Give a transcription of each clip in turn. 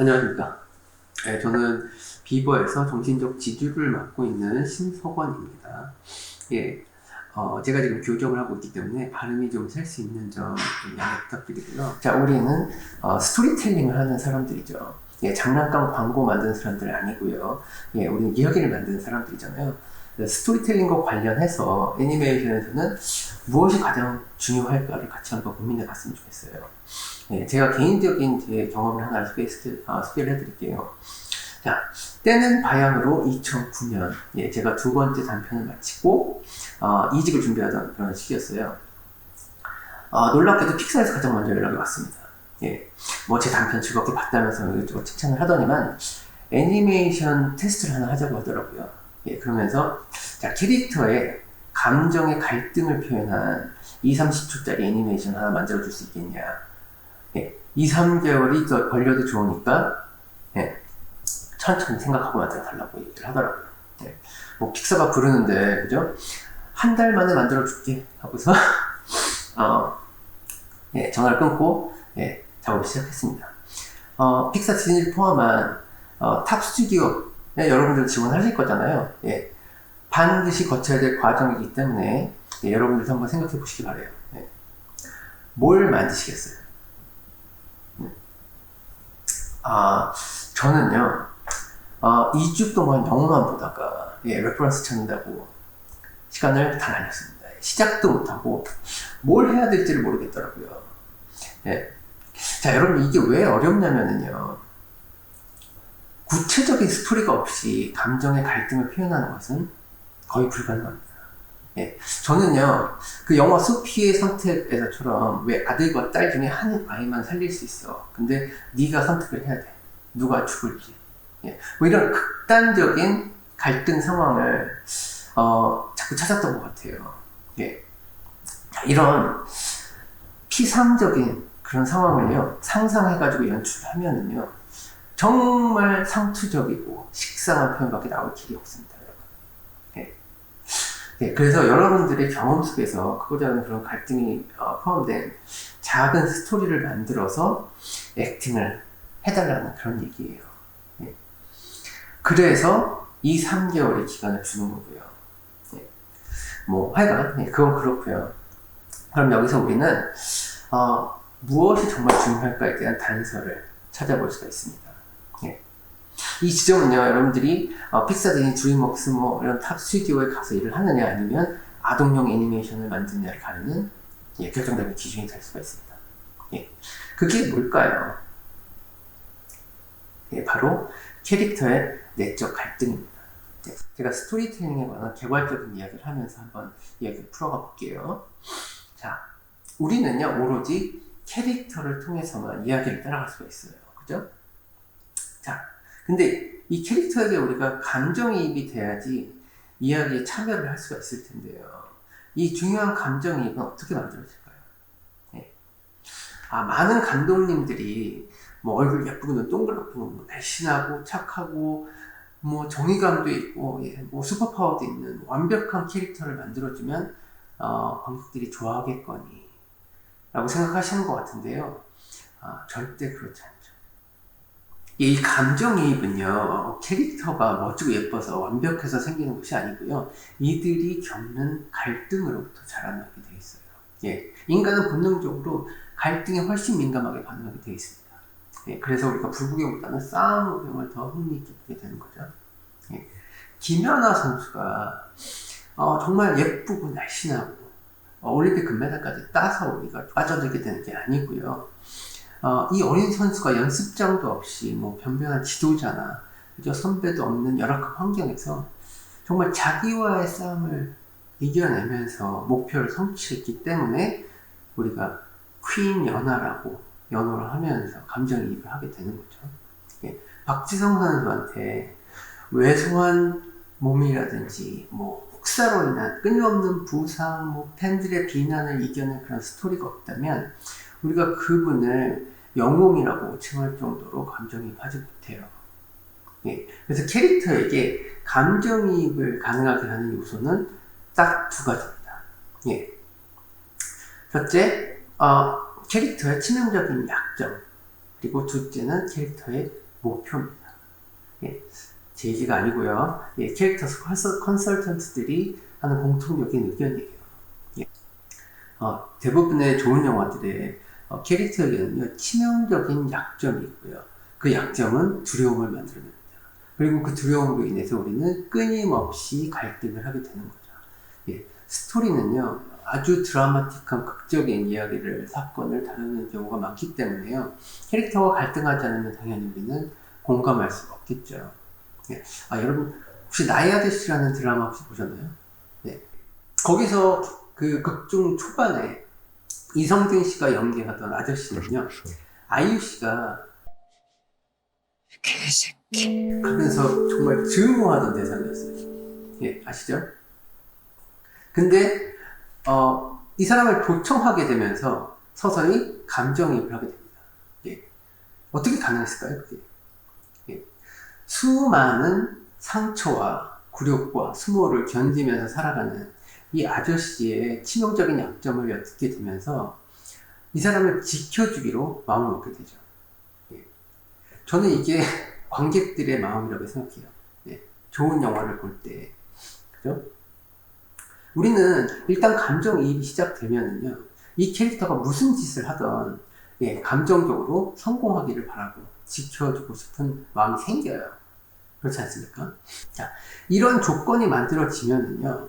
안녕하십니까. 네, 저는 비버에서 정신적 지주를 맡고 있는 신석원입니다. 예, 어, 제가 지금 교정을 하고 있기 때문에 발음이 좀 셀 수 있는 점 좀 양해 부탁드리고요. 자, 우리는 어, 스토리텔링을 하는 사람들이죠. 예, 장난감 광고 만드는 사람들 아니고요. 예, 우리는 이야기를 만드는 사람들이잖아요. 그래서 스토리텔링과 관련해서 애니메이션에서는 무엇이 가장 중요할까를 같이 한번 고민해 봤으면 좋겠어요. 예, 제가 개인적인 제 경험을 하나 소개, 아, 소개를 해드릴게요. 자, 때는 바양으로 2009년, 예, 제가 두 번째 단편을 마치고, 어, 이직을 준비하던 그런 시기였어요. 어, 놀랍게도 픽사에서 가장 먼저 연락이 왔습니다. 예, 뭐 제 단편 즐겁게 봤다면서 이것저것 칭찬을 하더니만, 애니메이션 테스트를 하나 하자고 하더라고요. 예, 그러면서, 자, 캐릭터의 감정의 갈등을 표현한 2, 30초짜리 애니메이션 하나 만들어줄 수 있겠냐. 예, 2, 3개월이 더 걸려도 좋으니까, 예, 천천히 생각하고 만들어 달라고 얘기를 하더라고요. 예, 뭐, 픽사가 부르는데, 그죠? 한 달 만에 만들어 줄게. 하고서, 어, 예, 전화를 끊고, 예, 작업을 시작했습니다. 어, 픽사 디즈니를 포함한, 어, 탑 스튜디오, 예, 여러분들 지원하실 거잖아요. 예, 반드시 거쳐야 될 과정이기 때문에, 예, 여러분들도 한번 생각해 보시기 바래요. 예. 뭘 만드시겠어요? 아, 저는요, 어, 2주 동안 영화만 보다가, 예, 레퍼런스 찾는다고 시간을 다 날렸습니다. 시작도 못하고, 뭘 해야 될지를 모르겠더라고요. 예. 자, 여러분, 이게 왜 어렵냐면은요, 구체적인 스토리가 없이 감정의 갈등을 표현하는 것은 거의 불가능합니다. 예. 저는요, 그 영화 소피의 선택에서처럼 왜 아들과 딸 중에 한 아이만 살릴 수 있어. 근데 네가 선택을 해야 돼. 누가 죽을지. 예. 뭐 이런 극단적인 갈등 상황을 어, 자꾸 찾았던 것 같아요. 예. 자, 이런 피상적인 그런 상황을요, 상상해가지고 연출하면은요, 정말 상투적이고 식상한 표현밖에 나올 길이 없습니다. 네, 그래서 여러분들의 경험 속에서 그거라는 그런 갈등이 어, 포함된 작은 스토리를 만들어서 액팅을 해달라는 그런 얘기예요. 네. 그래서 이 3개월의 기간을 주는 거고요. 네. 뭐 하여간 네, 그건 그렇고요. 그럼 여기서 우리는 어, 무엇이 정말 중요할까에 대한 단서를 찾아볼 수가 있습니다. 이 지점은요, 여러분들이 어, 픽사, 디니, 드림웍스 뭐 이런 탑 스튜디오에 가서 일을 하느냐 아니면 아동용 애니메이션을 만드느냐를 가르는 예, 결정적인 기준이 될 수가 있습니다. 예, 그게 뭘까요? 예, 바로 캐릭터의 내적 갈등입니다. 예, 제가 스토리텔링에 관한 개괄적인 이야기를 하면서 한번 이야기를 풀어가 볼게요. 자, 우리는요, 오로지 캐릭터를 통해서만 이야기를 따라갈 수가 있어요. 그죠? 자, 근데 이 캐릭터에게 우리가 감정이입이 돼야지 이야기에 참여를 할 수가 있을 텐데요. 이 중요한 감정이입은 어떻게 만들어질까요? 네. 아, 많은 감독님들이 뭐 얼굴 예쁘고 동그랗고 뭐 날씬하고 착하고 뭐 정의감도 있고 예, 뭐 슈퍼파워도 있는 완벽한 캐릭터를 만들어주면 어, 관객들이 좋아하겠거니 라고 생각하시는 것 같은데요. 아, 절대 그렇지 않죠. 이 감정이입은요, 캐릭터가 멋지고 예뻐서 완벽해서 생기는 것이 아니고요, 이들이 겪는 갈등으로부터 자라나게 되어 있어요. 예. 인간은 본능적으로 갈등에 훨씬 민감하게 반응하게 되어 있습니다. 예. 그래서 우리가 불구경보다는 싸움 구경을 더 흥미있게 보게 되는 거죠. 예. 김연아 선수가 어, 정말 예쁘고 날씬하고 어, 올림픽 금메달까지 따서 우리가 빠져들게 되는 게 아니고요. 어, 이 어린 선수가 연습장도 없이 뭐 변변한 지도자나 그저 선배도 없는 열악한 환경에서 정말 자기와의 싸움을 이겨내면서 목표를 성취했기 때문에 우리가 퀸 연하라고 연호를 하면서 감정이입을 하게 되는 거죠. 예, 박지성 선수한테 왜소한 몸이라든지 뭐 혹사로 인한 끊임없는 부상, 뭐 팬들의 비난을 이겨낸 그런 스토리가 없다면 우리가 그분을 영웅이라고 칭할 정도로 감정이입하지 못해요. 예. 그래서 캐릭터에게 감정이입을 가능하게 하는 요소는 딱 두 가지입니다. 예. 첫째, 어, 캐릭터의 치명적인 약점. 그리고 둘째는 캐릭터의 목표입니다. 예, 제 얘기가 아니고요. 예, 캐릭터 컨설- 컨설턴트들이 하는 공통적인 의견이에요. 예. 어, 대부분의 좋은 영화들의 어, 캐릭터에게는요, 치명적인 약점이 있고요. 그 약점은 두려움을 만들어냅니다. 그리고 그 두려움으로 인해서 우리는 끊임없이 갈등을 하게 되는 거죠. 예, 스토리는요, 아주 드라마틱한 극적인 이야기를, 사건을 다루는 경우가 많기 때문에요. 캐릭터가 갈등하지 않으면 당연히 우리는 공감할 수가 없겠죠. 예. 아, 여러분, 혹시 나의 아저씨라는 드라마 혹시 보셨나요? 네. 거기서 그 극중 초반에 이성균 씨가 연기하던 아저씨는요, 아이유 씨가 하면서 정말 증오하던 대상이었어요. 예, 아시죠? 근데, 어, 이 사람을 도청하게 되면서 서서히 감정이입을 하게 됩니다. 예. 어떻게 가능했을까요, 그게? 예. 수많은 상처와 굴욕과 수모를 견디면서 살아가는 이 아저씨의 치명적인 약점을 엿듣게 되면서 이 사람을 지켜주기로 마음을 먹게 되죠. 예. 저는 이게 관객들의 마음이라고 생각해요. 예. 좋은 영화를 볼 때. 그죠? 우리는 일단 감정이입이 시작되면은요, 이 캐릭터가 무슨 짓을 하던, 예, 감정적으로 성공하기를 바라고 지켜주고 싶은 마음이 생겨요. 그렇지 않습니까? 자, 이런 조건이 만들어지면은요,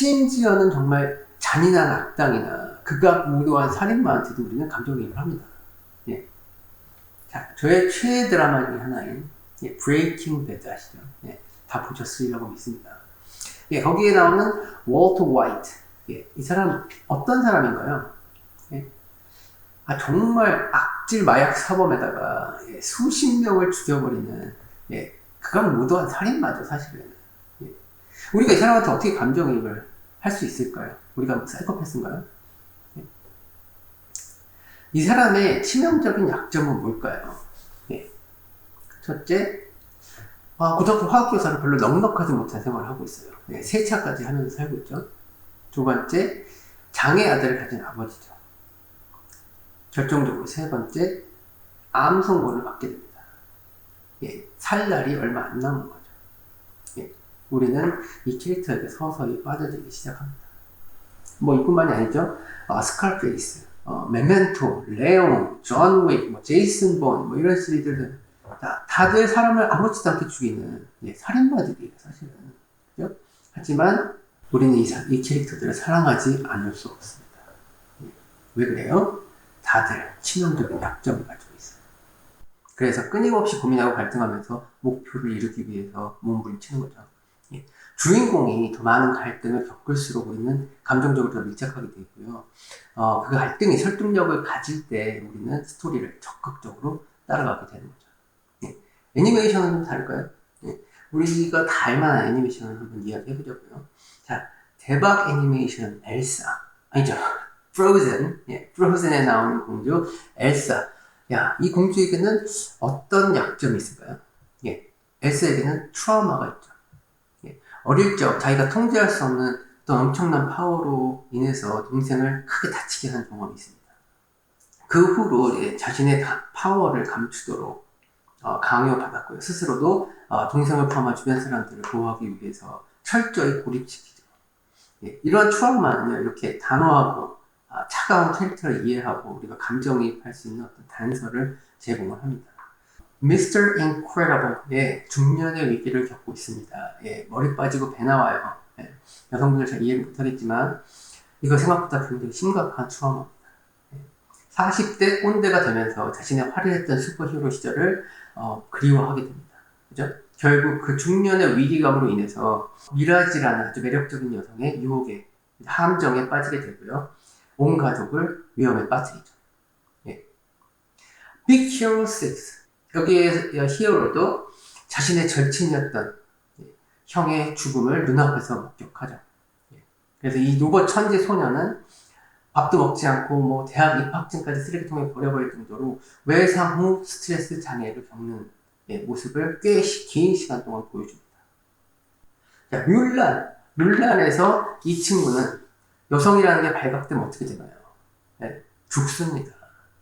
심지어는 정말 잔인한 악당이나 극악 무도한 살인마한테도 우리는 감정이입을 합니다. 예. 자, 저의 최애 드라마 중에 하나인 예, 브레이킹 배드 아시죠? 예, 다 보셨으리라고 믿습니다. 예, 거기에 나오는 월터 화이트. 예, 이 사람 어떤 사람인가요? 예? 아, 정말 악질 마약 사범에다가 예, 수십 명을 죽여버리는 예, 극악무도한 살인마죠, 사실은. 예. 우리가 이 사람한테 어떻게 감정이입을 할 수 있을까요? 우리가 뭐 사이코패스인가요? 예. 이 사람의 치명적인 약점은 뭘까요? 예. 첫째, 아, 고등학교 화학교사를 별로 넉넉하지 못한 생활을 하고 있어요. 예, 세차까지 하면서 살고 있죠. 두 번째, 장애 아들을 가진 아버지죠. 결정적으로 세 번째, 암 선고를 받게 됩니다. 예, 살 날이 얼마 안 남은. 예, 우리는 이 캐릭터에게 서서히 빠져들기 시작합니다. 뭐 이뿐만이 아니죠. 어, 스칼페이스, 어, 메멘토, 레옹, 존 윅, 뭐 제이슨 본, 뭐 이런 시리즈들 다, 다들 사람을 아무렇지도 않게 죽이는 예, 살인마들이에요, 사실은. 그죠? 하지만 우리는 이, 사- 이 캐릭터들을 사랑하지 않을 수 없습니다. 예, 왜 그래요? 다들 치명적인 약점을 가지고 있어요. 그래서 끊임없이 고민하고 갈등하면서 목표를 이루기 위해서 몸부림치는 거죠. 예, 주인공이 더 많은 갈등을 겪을수록 우리는 감정적으로 더 밀착하게 되고요. 어, 그 갈등이 설득력을 가질 때 우리는 스토리를 적극적으로 따라가게 되는 거죠. 예, 애니메이션은 좀 다를까요? 예, 우리가 다 알만한 애니메이션을 한번 이야기해 보자고요. 자, 대박 애니메이션 엘사 아니죠? 프로즌, 예, 프로즌에 나오는 공주 엘사. 야, 이 공주에게는 어떤 약점이 있을까요? 예, 엘사에게는 트라우마가 있죠. 예, 어릴 적 자기가 통제할 수 없는 어떤 엄청난 파워로 인해서 동생을 크게 다치게 한 경험이 있습니다. 그 후로 예, 자신의 다- 파워를 감추도록 어, 강요받았고요. 스스로도 어, 동생을 포함한 주변 사람들을 보호하기 위해서 철저히 고립시키죠. 예, 이런 트라우마는요, 이렇게 단호하고 아, 차가운 캐릭터를 이해하고 우리가 감정이입할 수 있는 어떤 단서를 제공을 합니다. Mr. Incredible의 중년의 위기를 겪고 있습니다. 예, 머리 빠지고 배 나와요. 예, 여성분들 잘 이해를 못하겠지만 이거 생각보다 굉장히 심각한 트라우마입니다. 예, 40대 꼰대가 되면서 자신의 화려했던 슈퍼히어로 시절을 어, 그리워하게 됩니다. 그죠? 결국 그 중년의 위기감으로 인해서 미라지라는 아주 매력적인 여성의 유혹에 함정에 빠지게 되고요. 온 가족을 위험에 빠뜨리죠. 예. Big Hero 6 여기에 히어로도 자신의 절친이었던 예, 형의 죽음을 눈앞에서 목격하죠. 예. 그래서 이 노버 천재 소녀는 밥도 먹지 않고 뭐 대학 입학증까지 쓰레기통에 버려버릴 정도로 외상 후 스트레스 장애를 겪는 예, 모습을 꽤 긴 시간 동안 보여줍니다. 자, 뮬란. 뮬란에서 이 친구는 여성이라는 게 발각되면 어떻게 되나요? 예, 죽습니다.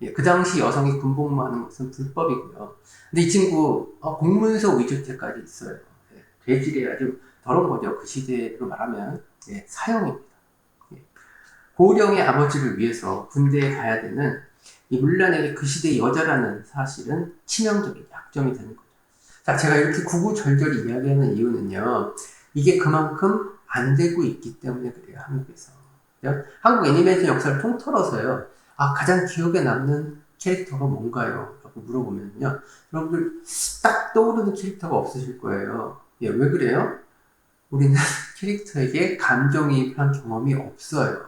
예, 그 당시 여성이 군복무하는 것은 불법이고요. 근데 이 친구 어, 공문서 위주택까지 있어요. 예, 죄질이 아주 더러운 거죠. 그 시대로 말하면 예, 사형입니다. 예. 고령의 아버지를 위해서 군대에 가야 되는 이 물란에게 그 시대 여자라는 사실은 치명적인 약점이 되는 거죠. 자, 제가 이렇게 구구절절히 이야기하는 이유는요. 이게 그만큼 안 되고 있기 때문에 그래요. 한국에서. 한국 애니메이션 역사를 통틀어서요. 아, 가장 기억에 남는 캐릭터가 뭔가요? 라고 물어보면요. 여러분들 딱 떠오르는 캐릭터가 없으실 거예요. 예, 왜 그래요? 우리는 캐릭터에게 감정이입한 경험이 없어요.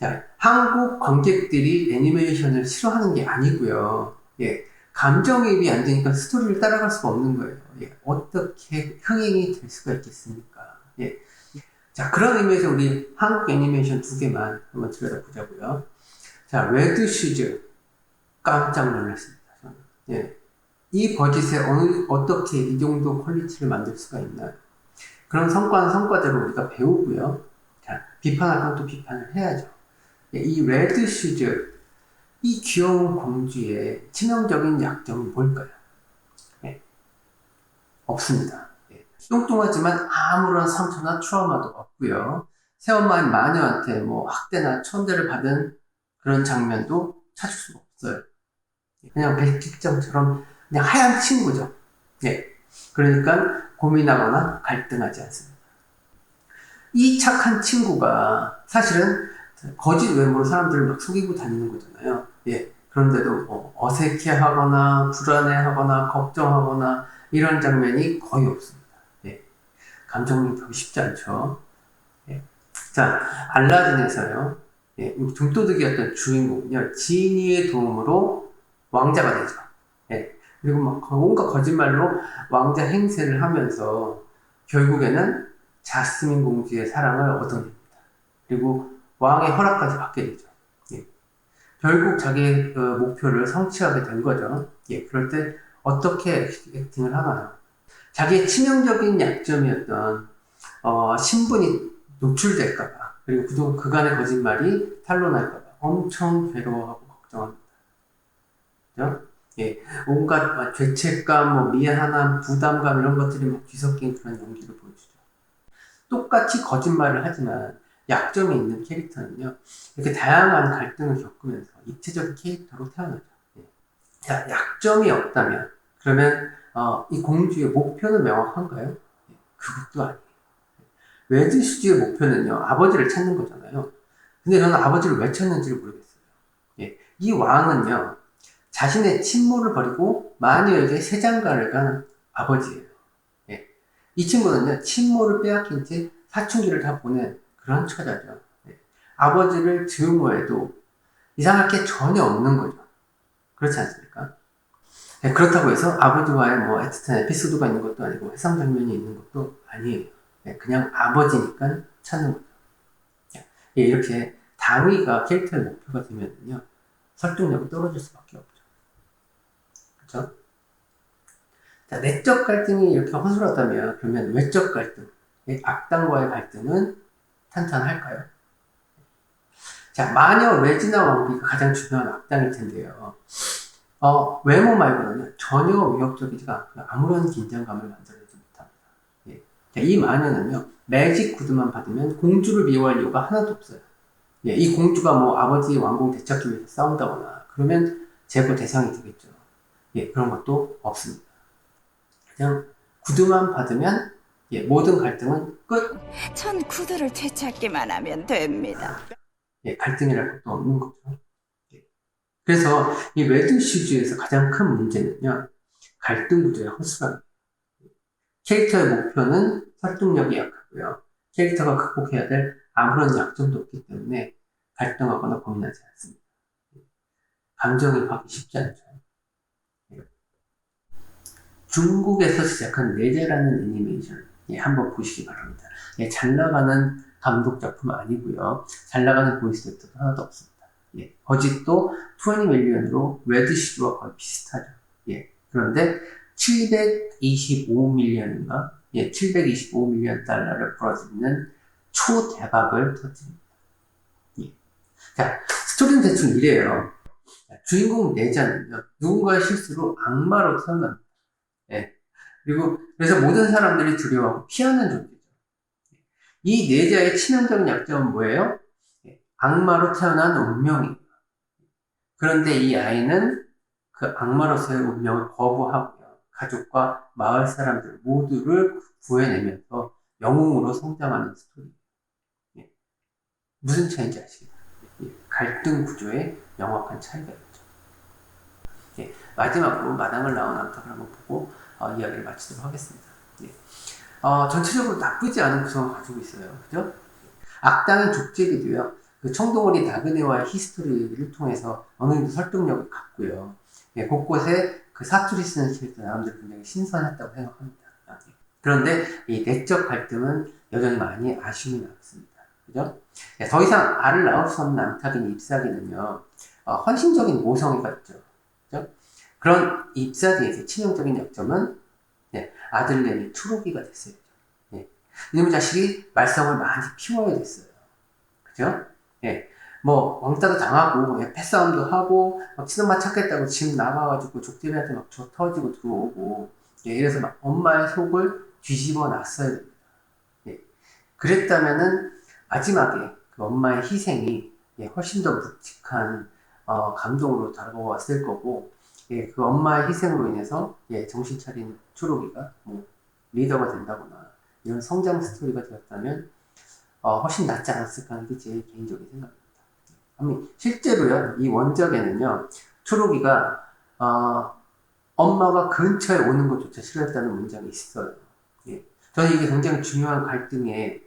자, 한국 관객들이 애니메이션을 싫어하는 게 아니고요. 예, 감정이입이 안 되니까 스토리를 따라갈 수가 없는 거예요. 예, 어떻게 흥행이 될 수가 있겠습니까? 예. 자, 그런 의미에서 우리 한국 애니메이션 두 개만 한번 들여다보자고요. 자, 레드 슈즈. 깜짝 놀랐습니다. 저는. 예. 이 버짓에 어느, 어떻게 이 정도 퀄리티를 만들 수가 있나요? 그런 성과는 성과대로 우리가 배우고요. 자, 비판할 건 또 비판을 해야죠. 예, 이 레드 슈즈, 이 귀여운 공주의 치명적인 약점은 뭘까요? 예. 없습니다. 예. 뚱뚱하지만 아무런 상처나 트라우마도 없고요. 새엄마인 마녀한테 뭐 학대나 천대를 받은 그런 장면도 찾을 수가 없어요. 그냥 백직정처럼 그냥 하얀 친구죠. 예. 그러니까 고민하거나 갈등하지 않습니다. 이 착한 친구가 사실은 거짓 외모로 사람들을 막 속이고 다니는 거잖아요. 예. 그런데도 뭐 어색해하거나 불안해하거나 걱정하거나 이런 장면이 거의 없습니다. 예. 감정이입하기 쉽지 않죠. 예. 자, 알라딘에서요. 예, dum도둑이었던 주인공은요, 지니의 도움으로 왕자가 되죠. 예, 그리고 막 온갖 거짓말로 왕자 행세를 하면서 결국에는 자스민 공주의 사랑을 얻어냅니다. 그리고 왕의 허락까지 받게 되죠. 예. 결국 자기의 그 목표를 성취하게 된 거죠. 예, 그럴 때 어떻게 액팅을 하나요? 자기의 치명적인 약점이었던 어, 신분이 노출될까봐 그리고 그동 그간의 거짓말이 탄로날까봐 엄청 괴로워하고 걱정합니다. 그죠? 예, 온갖 죄책감, 뭐 미안함, 부담감 이런 것들이 막 뒤섞인 그런 연기를 보여주죠. 똑같이 거짓말을 하지만 약점이 있는 캐릭터는요, 이렇게 다양한 갈등을 겪으면서 입체적인 캐릭터로 태어나죠. 예. 자, 약점이 없다면, 그러면, 어, 이 공주의 목표는 명확한가요? 예, 그것도 아니에요. 웨드슈즈의 목표는요, 아버지를 찾는 거잖아요. 근데 저는 아버지를 왜 찾는지를 모르겠어요. 예, 이 왕은요, 자신의 친모를 버리고 마녀에게 세장가를 간 아버지예요. 예, 이 친구는요, 친모를 빼앗긴 채 사춘기를 다 보낸 그런 처자죠. 예, 아버지를 증오해도 이상할 게 전혀 없는 거죠. 그렇지 않습니까? 예, 그렇다고 해서 아버지와의 뭐 애틋한 에피소드가 있는 것도 아니고 해상 장면이 있는 것도 아니에요. 예, 그냥 아버지니까 찾는 거죠. 예, 이렇게 당위가 캐릭터의 목표가 되면요 설득력이 떨어질 수밖에 없죠. 그렇죠? 자, 내적 갈등이 이렇게 허술하다면 그러면 외적 갈등, 예, 악당과의 갈등은 탄탄할까요? 자, 마녀 레지나 왕비가 가장 중요한 악당일 텐데요. 어, 외모 말고는 전혀 위협적이지가 않고 아무런 긴장감을. 자, 이 마녀는요, 매직 구두만 받으면 공주를 미워할 이유가 하나도 없어요. 예, 이 공주가 뭐 아버지 왕궁 되찾기 위해서 싸운다거나 그러면 제거 대상이 되겠죠. 예, 그런 것도 없습니다. 그냥 구두만 받으면 예, 모든 갈등은 끝. 전 구두를 되찾기만 하면 됩니다. 예, 갈등이랄 것도 없는 거죠. 예. 그래서 이 레드 슈즈에서 가장 큰 문제는요, 갈등 구조의 허술함. 캐릭터의 목표는 설득력이 약하고요. 캐릭터가 극복해야 될 아무런 약점도 없기 때문에 갈등하거나 고민하지 않습니다. 감정이입하기 쉽지 않죠. 예. 중국에서 시작한 내재라는 애니메이션 예, 한번 보시기 바랍니다. 예, 잘 나가는 감독 작품 아니고요. 잘 나가는 보이스 렉터도 하나도 없습니다. 예, 버짓도 20 밀리언으로 레드시드와 거의 비슷하죠. 예, 그런데 725 밀리언인가? 예, 725밀리언 달러를 벌어들이는 초대박을 터뜨립니다. 예. 자, 스토리는 대충 이래요. 주인공 내자는요, 누군가의 실수로 악마로 태어납니다. 예. 그리고, 그래서 모든 사람들이 두려워하고 피하는 존재죠. 이 내자의 치명적인 약점은 뭐예요? 예. 악마로 태어난 운명이에요. 그런데 이 아이는 그 악마로서의 운명을 거부하고요. 가족과 마을 사람들 모두를 구해내면서 영웅으로 성장하는 스토리. 예. 무슨 차이인지 아시겠죠? 예. 갈등 구조의 명확한 차이가 있죠. 예. 마지막으로 마당을 나온 암탉을 한번 보고 어, 이야기를 마치도록 하겠습니다. 예. 어, 전체적으로 나쁘지 않은 구성을 가지고 있어요. 그죠? 악당인 족제비도요. 그 청동오리 나그네와의 히스토리를 통해서 어느 정도 설득력을 갖고요. 예, 곳곳에 그 사투리 쓰는 캐릭터 나름대로 굉장히 신선했다고 생각합니다. 그런데 이 내적 갈등은 여전히 많이 아쉬움이 남습니다. 그죠? 예, 더 이상 알을 낳을 수 없는 암탉인 잎사귀는요, 어, 헌신적인 모성애가 있죠. 그죠? 그런 잎사귀에게 치명적인 약점은 예, 아들내미 초록이가 됐어요. 예. 이놈의 자식이 말썽을 많이 피워야 됐어요. 그죠? 예. 뭐, 왕따도 당하고, 예, 패싸움도 하고, 막 친엄마 찾겠다고 집 나가가지고 족제비한테 막 저 터지고 들어오고, 예, 이래서 막 엄마의 속을 뒤집어 놨어야 됩니다. 예. 그랬다면은, 마지막에 그 엄마의 희생이, 예, 훨씬 더 묵직한, 어, 감동으로 다가왔을 거고, 예, 그 엄마의 희생으로 인해서, 예, 정신 차린 초록이가, 뭐, 리더가 된다거나, 이런 성장 스토리가 되었다면, 어, 훨씬 낫지 않았을까 하는 게 제 개인적인 생각입니다. 실제로요, 이 원작에는요, 초록이가, 어, 엄마가 근처에 오는 것조차 싫어했다는 문장이 있어요. 예. 저는 이게 굉장히 중요한 갈등의,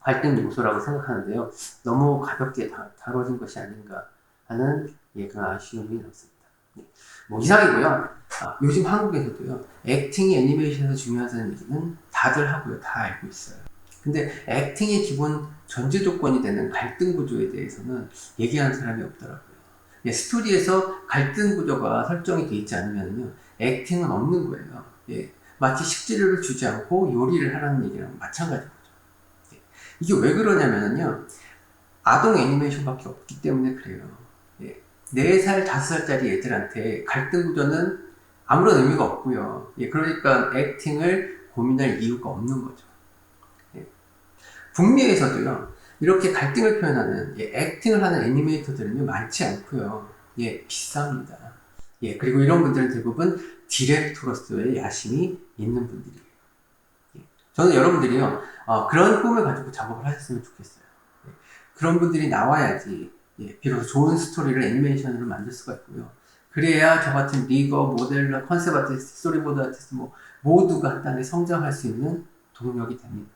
갈등 요소라고 생각하는데요. 너무 가볍게 다, 다뤄진 것이 아닌가 하는, 예, 그런 아쉬움이 남습니다. 예. 뭐, 이상이고요. 아, 요즘 한국에서도요, 액팅이 애니메이션에서 중요하다는 얘기는 다들 하고요. 다 알고 있어요. 근데 액팅의 기본 전제 조건이 되는 갈등 구조에 대해서는 얘기하는 사람이 없더라고요. 예, 스토리에서 갈등 구조가 설정이 돼 있지 않으면요, 액팅은 없는 거예요. 예, 마치 식재료를 주지 않고 요리를 하라는 얘기랑 마찬가지인 거죠. 예, 이게 왜 그러냐면요, 아동 애니메이션밖에 없기 때문에 그래요. 예, 4살, 5살짜리 애들한테 갈등 구조는 아무런 의미가 없고요. 예, 그러니까 액팅을 고민할 이유가 없는 거죠. 북미에서도요, 이렇게 갈등을 표현하는, 예, 액팅을 하는 애니메이터들은요, 많지 않고요. 예, 비쌉니다. 예, 그리고 이런 분들은 대부분 디렉터로서의 야심이 있는 분들이에요. 예, 저는 여러분들이요, 어, 그런 꿈을 가지고 작업을 하셨으면 좋겠어요. 예, 그런 분들이 나와야지, 예, 비로소 좋은 스토리를 애니메이션으로 만들 수가 있고요. 그래야 저 같은 리거, 모델러, 컨셉 아티스트, 스토리보드 아티스트, 뭐, 모두가 한 단계 성장할 수 있는 동력이 됩니다.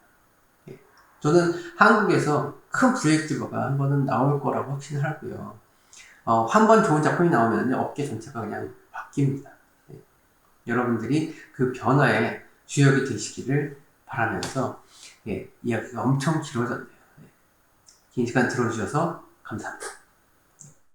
저는 한국에서 큰 브레이크가 한 번은 나올 거라고 확신하고요. 어, 한 번 좋은 작품이 나오면 업계 전체가 그냥 바뀝니다. 네. 여러분들이 그 변화의 주역이 되시기를 바라면서 예, 이야기가 엄청 길어졌네요. 네. 긴 시간 들어주셔서 감사합니다.